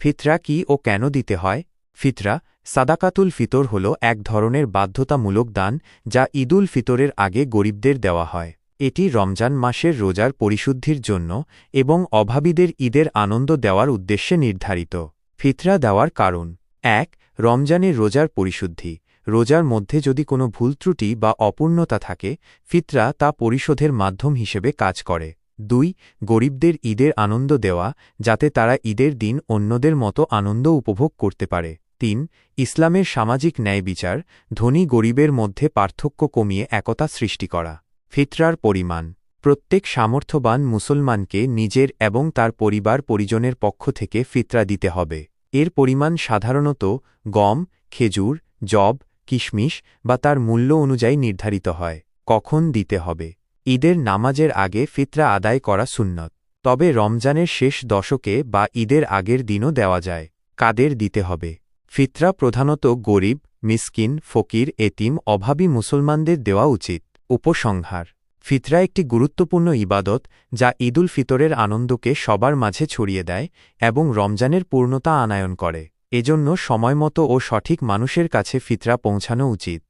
ফিতরা কি ও কেন দিতে হয়? ফিতরা, সাদাকাতুল ফিতর হল এক ধরনের বাধ্যতামূলক দান যা ঈদুল ফিতরের আগে গরিবদের দেওয়া হয়। এটি রমজান মাসের রোজার পরিশুদ্ধির জন্য এবং অভাবীদের ঈদের আনন্দ দেওয়ার উদ্দেশ্যে নির্ধারিত। ফিতরা দেওয়ার কারণ। এক রমজানের রোজার পরিশুদ্ধি। রোজার মধ্যে যদি কোনো ভুল ত্রুটি বা অপূর্ণতা থাকে, ফিতরা তা পরিশোধের মাধ্যম হিসেবে কাজ করে। দুই, গরিবদের ঈদের আনন্দ দেওয়া, যাতে তারা ঈদের দিন অন্যদের মতো আনন্দ উপভোগ করতে পারে। তিন, ইসলামের সামাজিক ন্যায় বিচার, ধনী গরিবের মধ্যে পার্থক্য কমিয়ে একতা সৃষ্টি করা। ফিতরার পরিমাণ, প্রত্যেক সামর্থ্যবান মুসলমানকে নিজের এবং তার পরিবার পরিজনের পক্ষ থেকে ফিতরা দিতে হবে। এর পরিমাণ সাধারণত গম, খেজুর জব কিশমিশ বা তার মূল্য অনুযায়ী নির্ধারিত হয়। কখন দিতে হবে? ঈদের নামাজের আগে ফিতরা আদায় করা সুন্নত। তবে রমজানের শেষ দশকে বা ঈদের আগের দিনও দেওয়া যায়। কাদের দিতে হবে? ফিতরা প্রধানত গরিব, মিসকিন, ফকির, এতিম, অভাবী মুসলমানদের দেওয়া উচিত। উপসংহার। ফিতরা একটি গুরুত্বপূর্ণ ইবাদত যা ঈদুল ফিতরের আনন্দকে সবার মাঝে ছড়িয়ে দেয় এবং রমজানের পূর্ণতা আনায়ন করে। এজন্য সময়মতো ও সঠিক মানুষের কাছে ফিতরা পৌঁছানো উচিত।